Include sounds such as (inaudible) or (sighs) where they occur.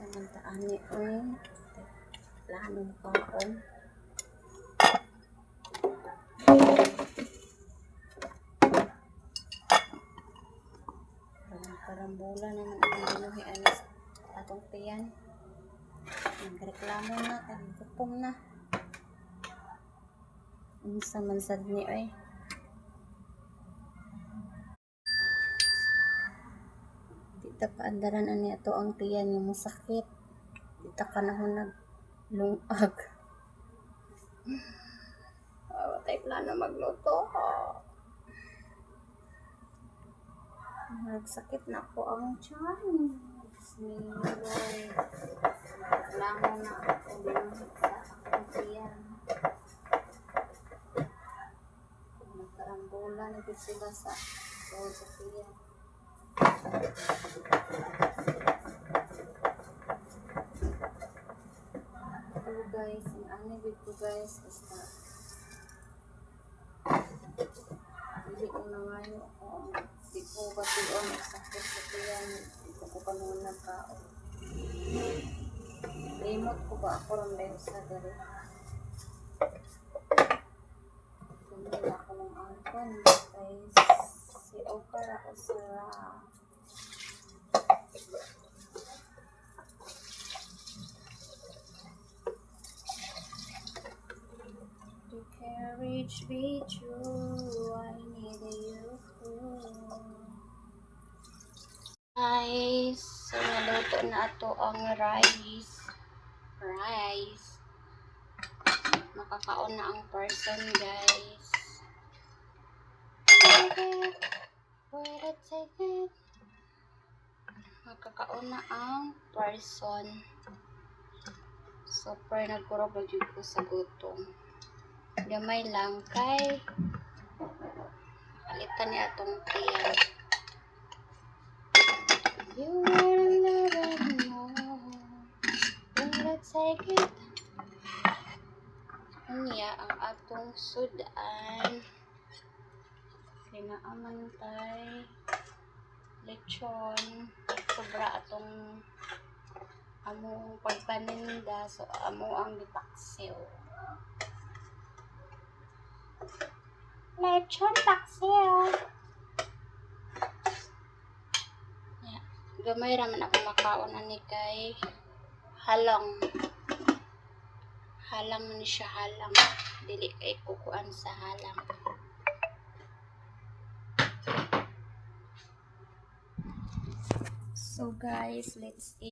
Samantaan ni Oy. Plano mo kaon. Karambola naman ang binuhi anis atong tiyan. Nagreklamo na, gutom na. Unsa man sad ni Oy. Dita paandaran ani ato ang tiyan nga masakit. Dita ka na hunag lungag. (sighs) Oh, tay plano magluto. Nagsakit na po ang tiyan. Kailangan na ako din sa akong tiyan. Nagkarambola na sila sa sa tiyan. Ito guys, ano dito guys, basta hindi ko na ngayon kung di ko ba tiyon sakit sa tiyan, di ko ko kanunang nagkaon. Limot ko ba ako rin dahil sa dali. Tumila ako ng angkan guys. Si Okara o Sarah. The carriage be true, I need you. Guys, so naluto na ato ang rice. Rice. Makakaon na ang person, guys. Take it, wait a second. Makakaon na ang person. Super nagkurog na jud ko sa gutom. Gamay lang kay kalitan ni atong tiyan. You wanna never know When take it Unya ang atong sudan Kinaamantay Lechon Sobra atong Among pagpaninda So amo ang gipaksiw Lechon paksiw Yeah. Gamay raman ako makaon ani kay halang. Halang man ni siya halang. Dili kay kukuan sa halang. So guys, let's eat.